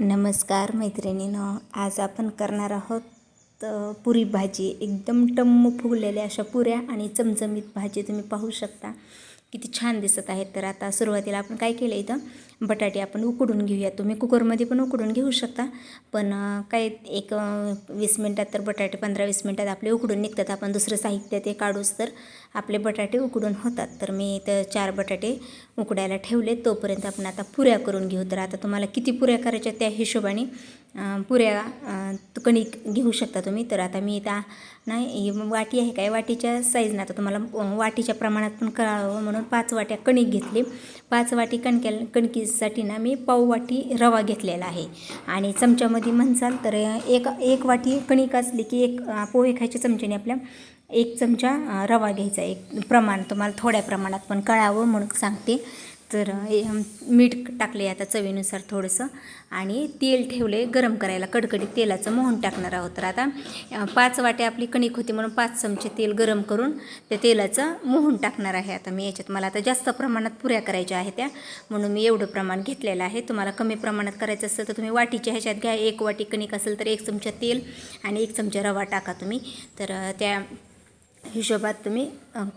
नमस्कार मैत्रिणीनं आज आपण करणार आहोत पुरी भाजी. एकदम टम्म फुगलेल्या अशा पुऱ्या आणि चमचमीत भाजी तुम्ही पाहू शकता. किती छान दिसत आहेत तर आता सुरुवातीला आपण काय केलं इथं? बटाटे आपण उकडून घेऊया. तुम्ही कुकरमध्ये पण उकडून घेऊ शकता. पण काय एक वीस मिनटात तर बटाटे पंधरा वीस मिनटात आपले उकडून निघतात. आपण दुसरं साहित्य ते काढूस तर आपले बटाटे उकडून होतात. तर मी इथं चार बटाटे उकडायला ठेवले. तोपर्यंत आपण आता पुऱ्या करून घेऊ. तर आता तुम्हाला किती पुऱ्या करायच्या त्या हिशोबाने पुऱ्या कणिक घेऊ शकता तुम्ही. तर आता मी इथं नाही वाटी आहे काय? वाटीच्या साईजनं आता तुम्हाला वाटीच्या प्रमाणात पण करावं म्हणून पाच वाट्या कणिक घेतली. पाच वाटी कणक्या कणकीसाठी ना मी पाववाटी रवा घेतलेला आहे. आणि चमच्यामध्ये म्हणसाल तर एक एक वाटी कणिक असली की एक पोहे खायच्या चमच्याने आपल्या एक चमचा रवा घ्यायचा. एक प्रमाण तुम्हाला थोड्या प्रमाणात पण कळावं म्हणून सांगते. तर हे, मीठ टाकले आता चवीनुसार थोडंसं. आणि तेल ठेवले गरम करायला कडकडीत तेलाचं मोहन टाकणार आहोत. तर आता पाच वाटे आपली कणिक होती म्हणून पाच चमचे तेल गरम करून त्या तेलाचं मोहन टाकणार आहे आता मी याच्यात. मला आता जास्त प्रमाणात पुऱ्या करायच्या आहेत त्या म्हणून मी एवढं प्रमाण घेतलेलं आहे. तुम्हाला कमी प्रमाणात करायचं असेल तर तुम्ही वाटीच्या ह्याच्यात घ्या. एक वाटी कणिक असेल तर एक चमचा तेल आणि एक चमचा रवा टाका तुम्ही. तर त्या हिशोबात तुम्ही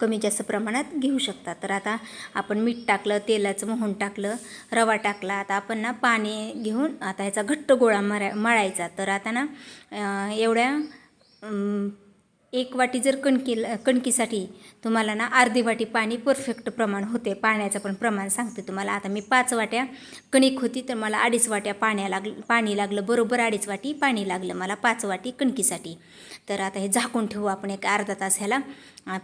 कमी जास्त प्रमाणात घेऊ शकता. तर आता आपण मीठ टाकलं तेलाचं मोहन टाकलं रवा टाकला आता आपण ना पाणी घेऊन आता ह्याचा घट्ट गोळा मरा मळायचा. तर आता ना एवढ्या एक वाटी जर कणकीला कणकीसाठी तुम्हाला ना अर्धी वाटी पाणी परफेक्ट प्रमाण होते. पाण्याचं पण प्रमाण सांगते तुम्हाला. आता मी पाच वाट्या कणिक होती तर मला अडीच वाट्या पाण्या लाग पाणी लागलं. बरोबर अडीच वाटी पाणी लागलं मला पाच वाटी कणकीसाठी. तर आता हे झाकून ठेवू आपण एक अर्धा तास ह्याला.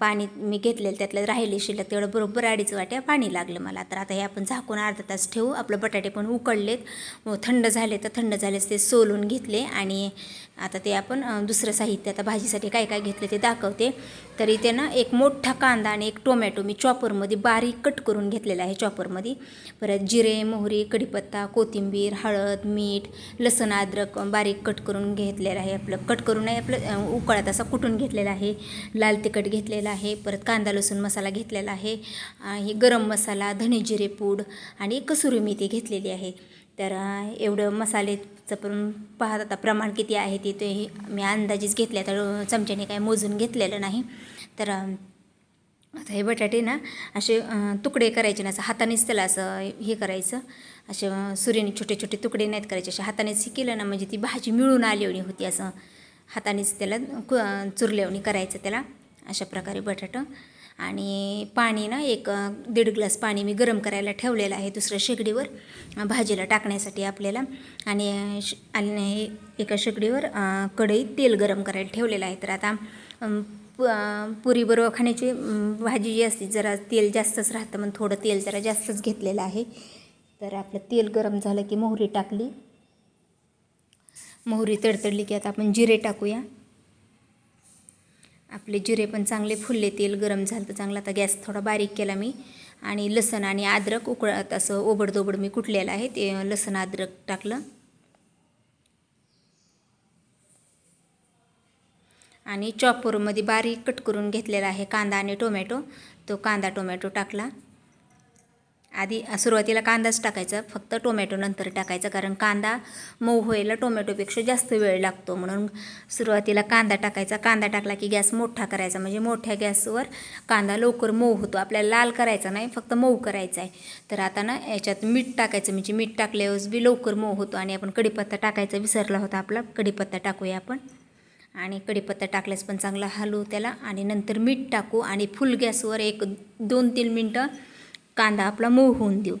पाणी मी घेतलेलं त्यातलं राहिले शिल्लक तेवढं बरोबर अडीच वाट्या पाणी लागलं मला. तर आता हे आपण झाकून अर्धा तास ठेवू. आपलं बटाटे पण उकडलेत थंड झाले तर थंड झालेच ते सोलून घेतले आणि आता ते आपण दुसरं साहित्य आता भाजीसाठी काय काय घेतलं ते दाखवते. तर इथे ना एक मोठा कांदा आणि एक टोमॅटो मी चॉपरमध्ये बारीक कट करून घेतलेला आहे चॉपरमध्ये. परत जिरे मोहरी कढीपत्ता कोथिंबीर हळद मीठ लसण अद्रक बारीक कट करून घेतलेलं आहे आपलं. कट करून नाही आपलं अं, उकळत असा कुटून घेतलेला आहे. लाल तिखट घेतलेला आहे. परत कांदा लसूण मसाला घेतलेला आहे. हे गरम मसाला धने जिरे पूड आणि कसुरी मेथी घेतलेली आहे. तर एवढं मसालेचं पण पाहत आता प्रमाण किती आहे ते ते हे मी अंदाजेच घेतल्या तर चमच्याने काय मोजून घेतलेलं नाही. तर आता हे बटाटे ना असे तुकडे करायचे ना असं हातानेच त्याला असं हे करायचं. असे सूर्याने सुरीने छोटे छोटे तुकडे नाहीत करायचे असे हातानेच हे केलं ना म्हणजे ती भाजी मिळून आली होती असं हातानेच त्याला कु चुरलेवणी करायचं त्याला. अशा प्रकारे बटाटं. आणि पाणी ना एक दीड ग्लास पाणी मी गरम करायला ठेवलेलं आहे दुसऱ्या शेगडीवर भाजीला टाकण्यासाठी आपल्याला. आणि आणि एका शेगडीवर कढईत तेल गरम करायला ठेवलेलं आहे. तर आता पुरी बरोबर खाण्याची भाजी जी असते जरा तेल जास्तच राहतं मग थोडं तेल जरा जास्तच घेतलेलं आहे. तर आपलं तेल गरम झालं की मोहरी टाकली. मोहरी तडतडली की आता आपण जिरे टाकूया. आपले जिरे पण चांगले फुलले तेल गरम झालं तर चांगला. आता गॅस थोडा बारीक केला मी. आणि लसण आणि अद्रक उकळत असं ओबडदोबड मी कुटलेलं आहे. ते लसण अद्रक टाकलं. आणि चॉपरमध्ये बारीक कट करून घेतलेला आहे कांदा आणि टोमॅटो. तो कांदा टोमॅटो टाकला. आधी सुरुवातीला कांदाच टाकायचा फक्त टोमॅटो नंतर टाकायचा कारण कांदा मऊ व्हायला टोमॅटोपेक्षा जास्त वेळ लागतो. म्हणून सुरुवातीला कांदा टाकायचा. कांदा टाकला की गॅस मोठा करायचा. म्हणजे मोठ्या गॅसवर कांदा लवकर मऊ होतो. आपल्याला लाल करायचा नाही फक्त मऊ करायचा आहे. तर आता ना याच्यात मीठ टाकायचं. म्हणजे मीठ टाकल्यावर बी लवकर मऊ होतो. आणि आपण कढीपत्ता टाकायचा विसरला होता आपला. कढीपत्ता टाकूया आपण. आणि कढीपत्ता टाकल्यास पण चांगला हलवू त्याला. आणि नंतर मीठ टाकू. आणि फुल गॅसवर एक दोन तीन मिनटं कांदा आपला मऊ होऊन देऊ.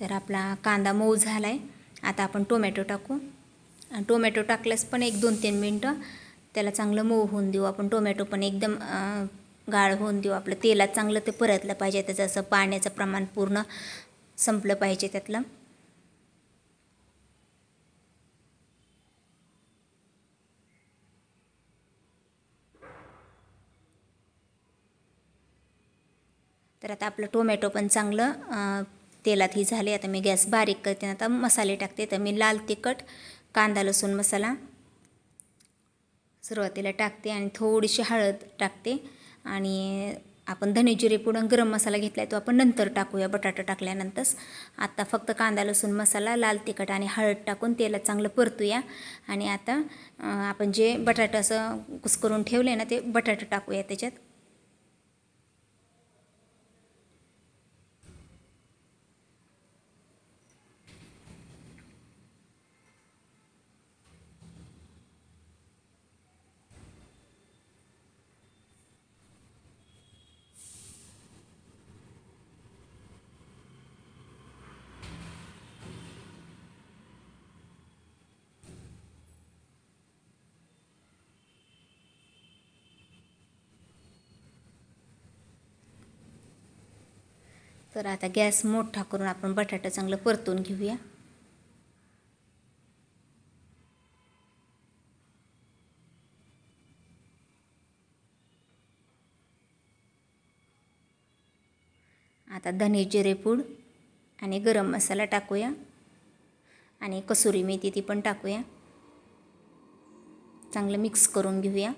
तर आपला कांदा मऊ झाला आहे आता आपण टोमॅटो टाकू. आणि टोमॅटो टाकल्यास पण एक दोन तीन मिनटं त्याला चांगलं मऊ होऊन देऊ. आपण टोमॅटो पण एकदम गाळ होऊन देऊ. आपलं तेलात चांगलं ते परतलं पाहिजे. त्याचं असं पाण्याचं प्रमाण पूर्ण संपलं पाहिजे त्यातलं. तर आता आपलं टोमॅटो पण चांगलं तेलात ही झाले. आता मी गॅस बारीक करते. आता मसाले टाकते. तर मी लाल तिखट कांदा लसूण मसाला सुरुवातीला टाकते आणि थोडीशी हळद टाकते. आणि आपण धने जिरे पुढं गरम मसाला घेतला आहे तो आपण नंतर टाकूया बटाटा टाकल्यानंतरच. आत्ता फक्त कांदा लसूण मसाला लाल तिखट आणि हळद टाकून तेलात चांगलं परतूया. आणि आता आपण जे बटाटा असं कुस्करून ठेवले ना ते बटाटा टाकूया त्याच्यात. तर आता गॅस मोठा करून आपण बटाटा चांगलं परतून घेऊया. आता धने जिरेपूड आणि गरम मसाला टाकूया. आणि कसुरी मेथी ती पण टाकूया. चांगलं मिक्स करून घेऊया.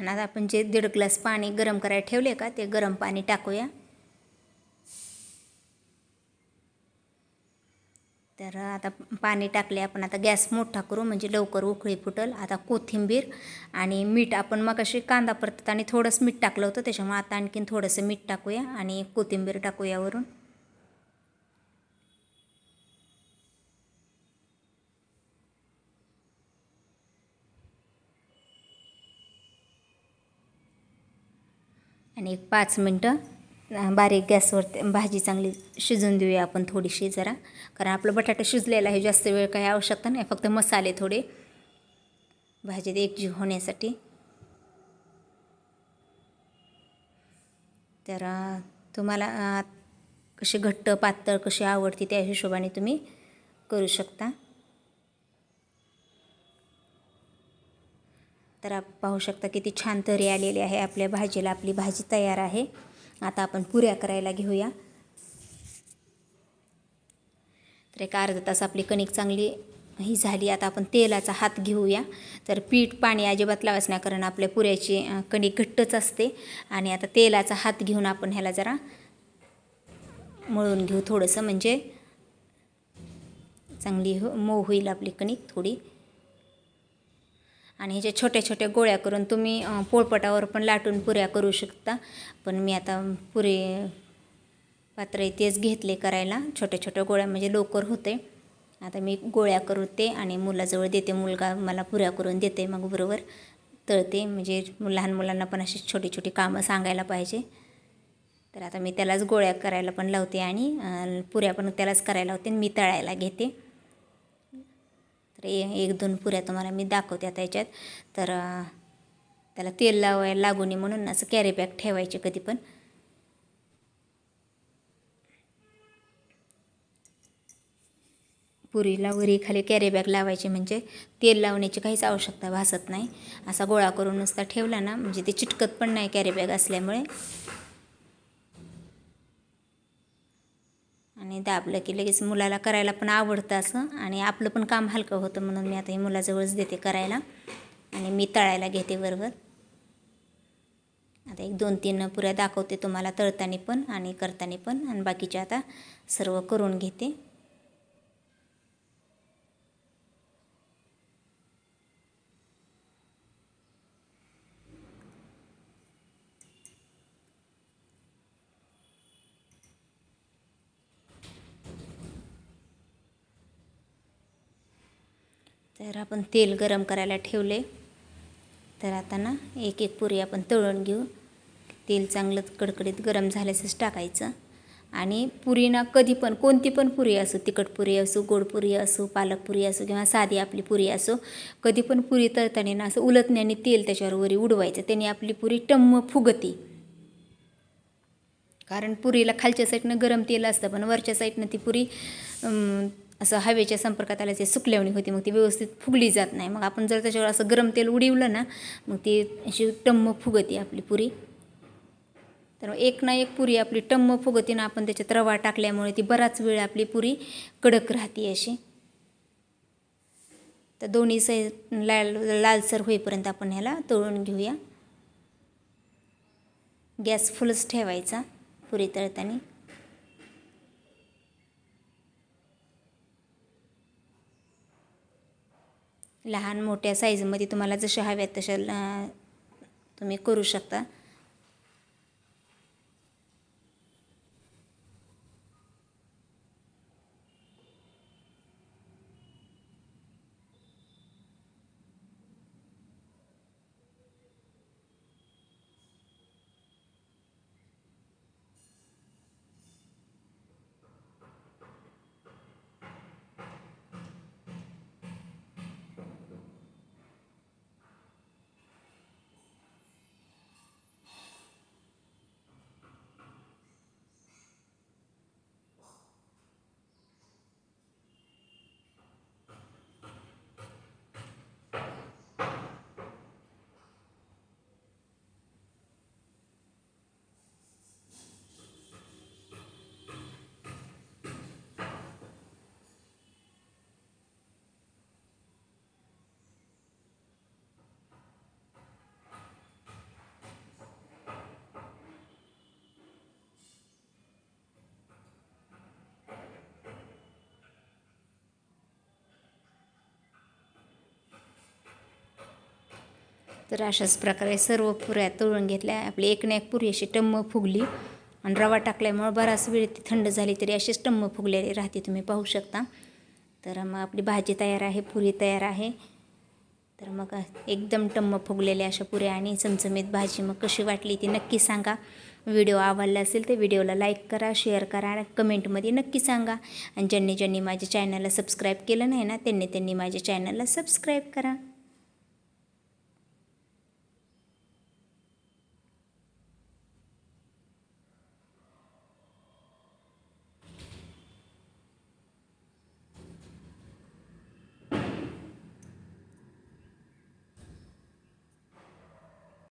आणि आता आपण जे दीड ग्लास पाणी गरम करायला ठेवले का ते गरम पाणी टाकूया. तर आता पाणी टाकले आपण आता गॅस मोठा करू म्हणजे लवकर उकळी फुटल. आता कोथिंबीर आणि मीठ आपण मग अशी कांदा परतत आणि थोडंसं मीठ टाकलं होतं त्याच्यामुळे आता आणखीन थोडंसं मीठ टाकूया आणि कोथिंबीर टाकूया वरून. आणि एक पाच मिनटं बारीक गॅसवर भाजी चांगली शिजून देऊया आपण थोडीशी जरा. कारण आपलं बटाटा शिजलेला आहे जास्त वेळ काही आवश्यकता नाही फक्त मसाले थोडे. भाजीत एकजीव होण्यासाठी. तर तुम्हाला कशी घट्ट पातळ कशी आवडते त्या हिशोबाने तुम्ही करू शकता. तर आप पाहू शकता किती छान तरी आलेली आहे आपल्या भाजीला. आपली भाजी तयार आहे. आता आपण पुऱ्या करायला घेऊया. तर एक अर्धा तास आपली कणिक चांगली ही झाली. आता आपण तेलाचा हात घेऊया. तर पीठ पाणी अजिबात लावायच नाही कारण आपल्या पुऱ्याची कणिक घट्टच असते. आणि आता तेलाचा हात घेऊन आपण ह्याला जरा मळून घेऊ थोडंसं. म्हणजे चांगली हो मऊ होईल आपली कणिक थोडी. आणि ह्याच्या छोट्या छोट्या गोळ्या करून तुम्ही पोळपटावर पण लाटून पुऱ्या करू शकता. पण मी आता पुरे पात्र तेच घेतले करायला. छोट्या छोट्या गोळ्या म्हणजे लवकर होते. आता मी गोळ्या करते आणि मुलाजवळ देते. मुलगा मला पुऱ्या करून देते मग बरोबर तळते. म्हणजे लहान मुलांना पण अशी छोटी छोटी कामं सांगायला पाहिजे. तर आता मी त्यालाच गोळ्या करायला पण लावते आणि पुऱ्या पण त्यालाच करायला लावते आणि मी तळायला घेते. तर एक दोन पुऱ्या तुम्हाला मी दाखवते आता याच्यात. तर त्याला तेल लावायला लागू नये म्हणून असं कॅरी बॅग ठेवायचे कधी पण. पुरीला वरी खाली कॅरी बॅग लावायची म्हणजे तेल लावण्याची काहीच आवश्यकता भासत नाही. असा गोळा करून नुसता ठेवला ना म्हणजे ते चिटकत पण नाही कॅरी बॅग असल्यामुळे. आणि आपलं की लगेच मुलाला करायला पण आवडतं असं. आणि आपलं पण काम हलकं होतं म्हणून मी आता हे मुलाजवळच देते करायला. आणि मी तळायला घेते बरोबर आता एक दोन तीन पुऱ्या दाखवते तुम्हाला तळताना पण आणि करताना पण. आणि बाकीच्या आता सर्व करून घेते. तर आपण तेल गरम करायला ठेवले. तर आता ना एक एक पुरी आपण तळून घेऊ. तेल चांगलं कडकडीत गरम झाल्याचंच टाकायचं. आणि पुरीना कधी पण कोणती पण पुरी असो तिखट पुरी असो गोड पुरी असो पालक पुरी असो किंवा साधी आपली पुरी असो कधी पण पुरी तळताना ना असं उलटण्याने तेल त्याच्यावर वरी उडवायचं. त्याने आपली पुरी टम्म फुगती. कारण पुरीला खालच्या साईडनं गरम तेल असतं पण वरच्या साईडनं ती पुरी असं हवेच्या संपर्कात आल्याचे सुकल्यावणी होती मग ती व्यवस्थित फुगली जात नाही. मग आपण जर त्याच्यावर असं गरम तेल उडवलं ना मग ती अशी टम्म फुगती आपली पुरी. तर एक ना एक पुरी आपली टम्म फुगतीनं आपण त्याच्यात रवा टाकल्यामुळे ती बराच वेळ आपली पुरी कडक राहते अशी. तर दोन्ही सै लाल लालसर होईपर्यंत आपण ह्याला तळून घेऊया. गॅस फुलच ठेवायचा पुरी तळताना. लहान मोठ्या साईजमध्ये तुम्हाला जशा हव्यात तशा तुम्ही करू शकता. तर अशाच प्रकारे सर्व पुऱ्या तळून घेतल्या. आपली एक ना एक पुरी अशी टम्म फुगली आणि रवा टाकल्यामुळं बराच वेळ ती थंड झाली तरी अशीच टम्म फुगलेली राहते तुम्ही पाहू शकता. तर मग आपली भाजी तयार आहे पुरी तयार आहे. तर मग एकदम टम्म फुगलेल्या अशा पुऱ्या आणि चमचमीत भाजी. मग कशी वाटली ती नक्की सांगा. व्हिडिओ आवडला असेल तर व्हिडिओला लाईक करा शेअर करा आणि कमेंटमध्ये नक्की सांगा. आणि ज्यांनी ज्यांनी माझ्या चॅनलला सबस्क्राईब केलं नाही ना त्यांनी त्यांनी माझ्या चॅनलला सबस्क्राईब करा.